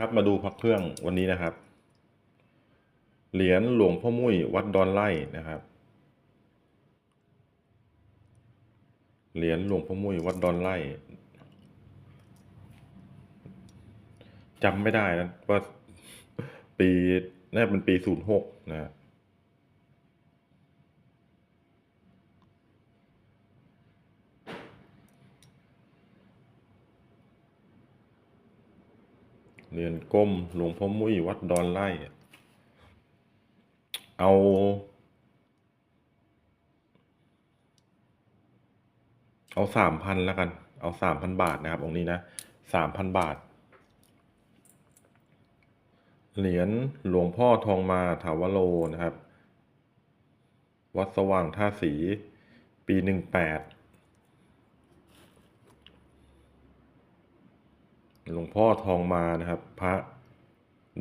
ครับมาดูพระเครื่องวันนี้นะครับ เหรียญหลวงพ่อมุ้ยวัดดอนไล่นะครับ เหรียญหลวงพ่อมุ้ยวัดดอนไล่จำไม่ได้นะว่าปีน่าเป็นปีศูนย์หกนะ เหรียญก้มหลวงพ่อมุ้ยวัดดอนไร่เอา เอาสามพันแล้วกัน เอาสามพันบาทนะครับ องค์นี้นะสามพันบาท เหรียญหลวงพ่อทองมาถาวโรนะครับ วัดสว่างท่าสี ปีหนึ่งแปด หลวงพ่อทองมานะครับ พระ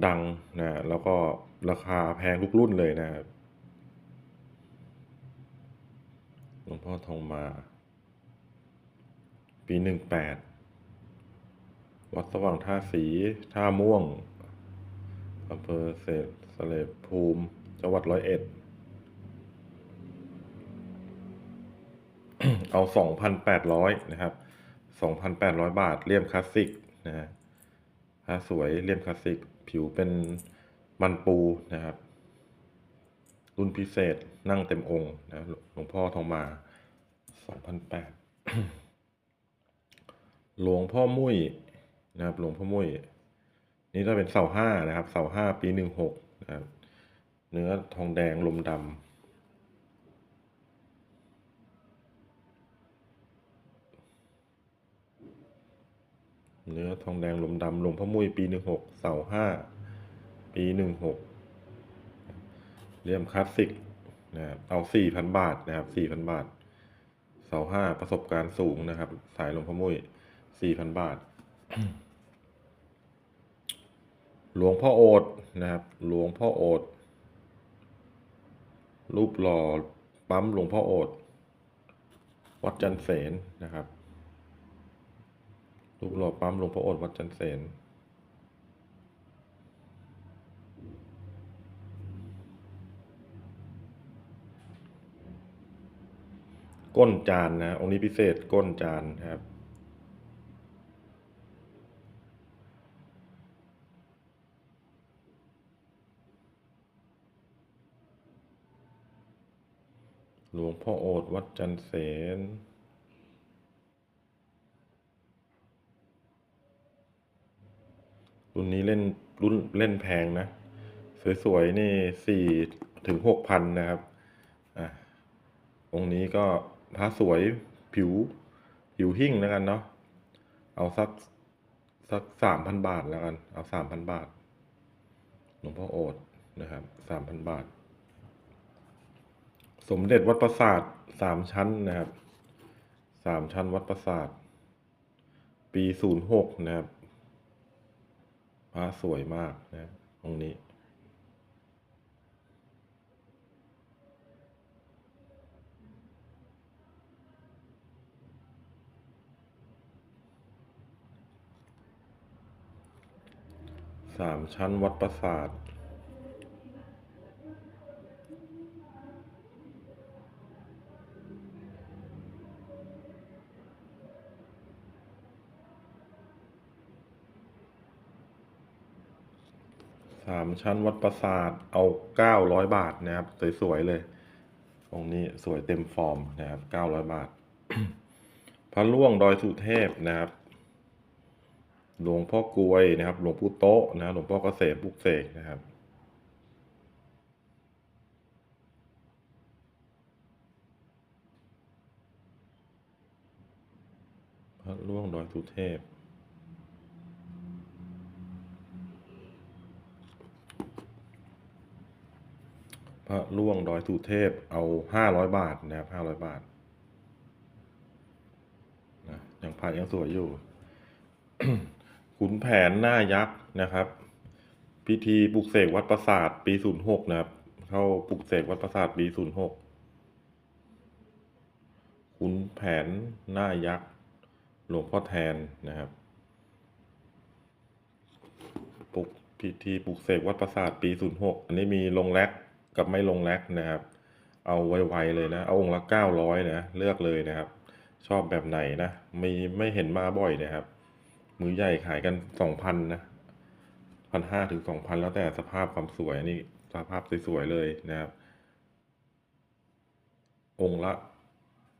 ดังนะแล้วก็ราคาแพงทุกรุ่นเลยนะครับหลวงพ่อทองมา ปีหนึ่งแปดวัดสว่างท่าสีท่าม่วงอำเภอเศษสเลบภูมิจังหวัดร้อยเอ็ดเอาสองพันแปดร้อยนะครับสองพันแปดร้อยบาทเลี่ยมคลาสสิก นะฮะผ้าสวยเลี่ยมคลาสสิก ผิวเป็นมันปูนะครับ รุ่นพิเศษนั่งเต็มองค์นะหลวงพ่อทองมาสองพันแปดหลวงพ่อมุ้ยนะครับ หลวงพ่อมุ้ย นี่จะเป็นเสาห้านะครับ เสาห้าปีหนึ่งหกนะครับ เนื้อทองแดงลมดำ เนื้อทองแดงลมดำหลวงพ่อมุ้ยปีหนึ่งหกเสาห้าปีหนึ่งหกเลี่ยมคลาสสิกนะครับเอาสี่พันบาทนะครับสี่พันบาท เสาห้าประสบการณ์สูงนะครับ สายหลวงพ่อมุ้ยสี่พันบาท หลวงพ่อโอดนะครับ หลวงพ่อโอดรูปหล่อปั๊มหลวงพ่อโอดวัดจันเสนนะครับ รูปหล่อปั๊มหลวงพ่อโอดวัดจันเสนก้นจานนะ องค์นี้พิเศษก้นจานครับ หลวงพ่อโอดวัดจันเสน รุ่นนี้เล่นรุ่นเล่นแพงนะ สวยๆ นี่สี่ถึงหกพันนะครับ อะองค์นี้ก็พระสวยผิว ผิวหิ่งแล้วกันเนาะเอาสักสักสามพันบาทแล้วกัน เอาสามพันบาทหลวงพ่อโอดนะครับสามพันบาท สมเด็จวัดประสาทสามชั้นนะครับสามชั้นวัดประสาท ปีศูนย์หกนะครับ พระสวยมากนะตรงนี้ สามชั้นวัดประสาท สามชั้นวัดประสาทเอาเก้าร้อยบาทนะครับ สวยๆเลย องค์นี้สวยเต็มฟอร์มนะครับเก้าร้อยบาท พระล่วงดอยสุเทพนะครับ หลวงพ่อกลวยนะครับ หลวงปู่โต๊ะนะหลวงพ่อเกษมปุกเสกนะครับพระล่วงดอยสุเทพ พระล่วงดอยสุเทพเอาห้าร้อยบาทนะครับห้าร้อยบาทนะยังพระยังสวยอยู่ ขุนแผนหน้ายักษ์นะครับ พิธีปลุกเสกวัดประสาทปีศูนย์หกนะครับ เข้าปลุกเสกวัดประสาทปีศูนย์หกขุนแผนหน้ายักษ์หลวงพ่อแทนนะครับบุกพิธีปลุกเสกวัดปราสาทปี06อันนี้มีลงแร็ก กับไม่ลงแร็กนะครับ เอาไวๆเลยนะ เอาองค์ละ900นะ เลือกเลยนะครับ ชอบแบบไหนนะ มีไม่เห็นมาบ่อยนะครับ มือใหญ่ขายกัน2,000นะพันห้าถึงสองพันแล้วแต่สภาพความสวยนี่สภาพสวยๆเลยนะครับ องค์ละ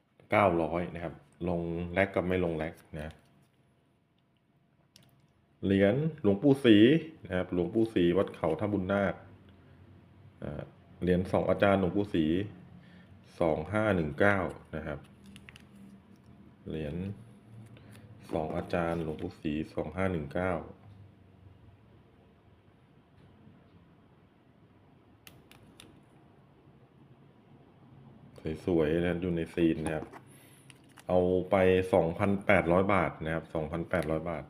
900นะครับ ลงแลกกับไม่ลงแลกนะเหรียญหลวงปู่ศรีนะครับ หลวงปู่ศรีวัดเขาท่าบุญนาคอ่า เหรียญสองอาจารย์หลวงปู่ศรีสองห้าหนึ่งเก้านะครับ เหรียญสองอาจารย์หลวงปู่ศรีสองห้าหนึ่งเก้าสวยๆนะอยู่ในซีนนะครับ เอาไปสองพันแปดร้อยบาทนะครับสองพันแปดร้อยบาท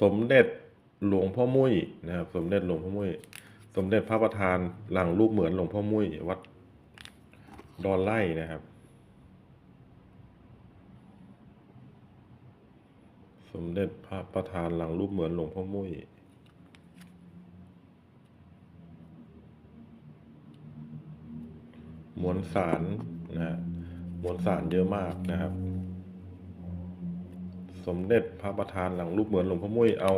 สมเด็จ หลวงพ่อมุ้ยนะครับ สมเด็จหลวงพ่อมุ้ย สมเด็จพระประธานหลังรูปเหมือนหลวงพ่อมุ้ยวัดดอนไล่นะครับ สมเด็จพระประธานหลังรูปเหมือนหลวงพ่อมุ้ยมวลสารนะมวลสารเยอะมากนะครับ สมเด็จพระประธานหลังรูปเหมือนหลวงพ่อมุ้ยเอา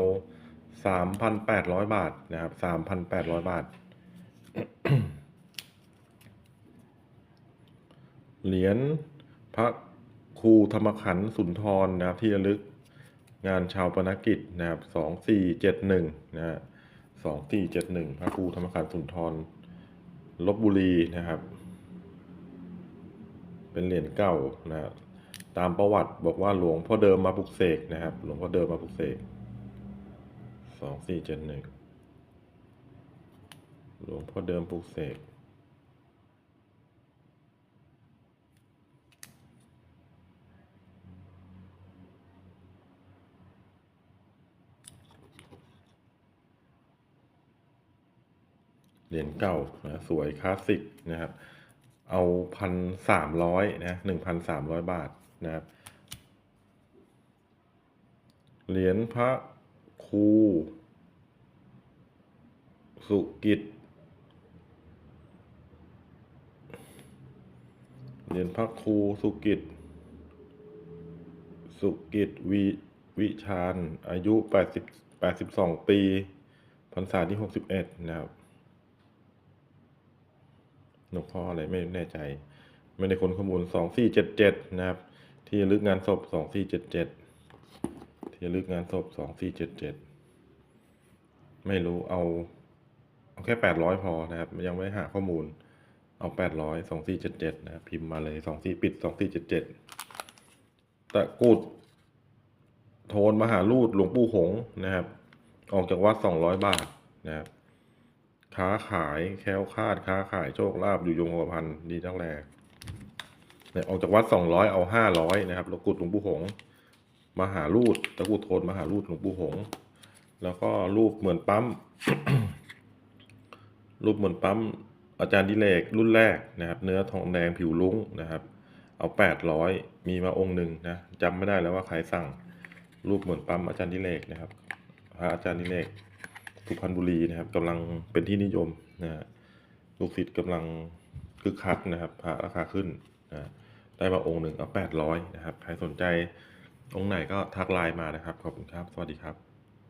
สามพันแปดร้อยบาทนะครับสามพันแปดร้อยบาท เหรียญพระครูธรรมขันธ์สุนทรนะครับที่ระลึกงานชาวปนกิจนะครับสองสี่เจ็ดหนึ่งนะฮะสองสี่เจ็ดหนึ่งพระครูธรรมขันธ์สุนทรลบบุรีนะครับ เป็นเหรียญเก่านะครับตามประวัติบอกว่าหลวงพ่อเดิมมาปลุกเสกนะครับ หลวงพ่อเดิมมาปลุกเสก องสี่เจ็ดหนึ่งหลวงพ่อเดิมปลุกเสกเหรียญเก่านะสวยคลาสสิกนะครับ เอาพันสามร้อยนะหนึ่งพันสามร้อยบาทนะครับ เหรียญพระ ครู สุกิจเหรียญพระครูสุกิจ สุกิจวิวิชาญอายุแปดสิบแปดสิบสองปีพรรษาที่หกสิบเอ็ดนะครับหลวงพ่ออะไรไม่แน่ใจ ไม่ได้ค้นข้อมูลสองสี่เจ็ดเจ็ดนะครับ ที่ลึกงานศพสองสี่เจ็ดเจ็ดที่ระลึกงานศพสองสี่เจ็ดเจ็ดไม่รู้เอา เอาแค่แปดร้อยพอนะครับ ยังไม่หาข้อมูล เอาแปดร้อยสองสี่เจ็ดเจ็ดนะพิมพ์มาเลยสองสี่ปิดสองสี่เจ็ดเจ็ดตะกุดโทนมหาลูดหลวงปู่หงนะครับ ออกจากวัดสองร้อยบาทนะครับค้าขายแคล้วคาดค้าขายโชคลาภอยู่ยงกระพันดีทั้งแรกเนี่ยออกจากวัดสองร้อยเอาห้าร้อยนะครับตะกุดหลวงปู่หง มหาลูดตะกรุดโทนมหาลูดหลวงปู่หง แล้วก็รูปเหมือนปั๊ม รูปเหมือนปั๊ม อาจารย์ดิเลกรุ่นแรกนะครับ เนื้อทองแดงผิวลุ้งนะครับ เอาแปดร้อยมีมาองค์หนึ่งนะจำไม่ได้แล้วว่าใครสั่ง รูปเหมือนปั๊มอาจารย์ดิเลกนะครับพระอาจารย์ดิเลกสุพรรณบุรีนะครับกำลังเป็นที่นิยมนะฮะลูกศิษย์กำลังคึกคักนะครับพระราคาขึ้นนะได้มาองค์หนึ่งเอาแปดร้อยนะครับใครสนใจ องไหนก็ทักไลน์มานะครับ ขอบคุณครับ สวัสดีครับ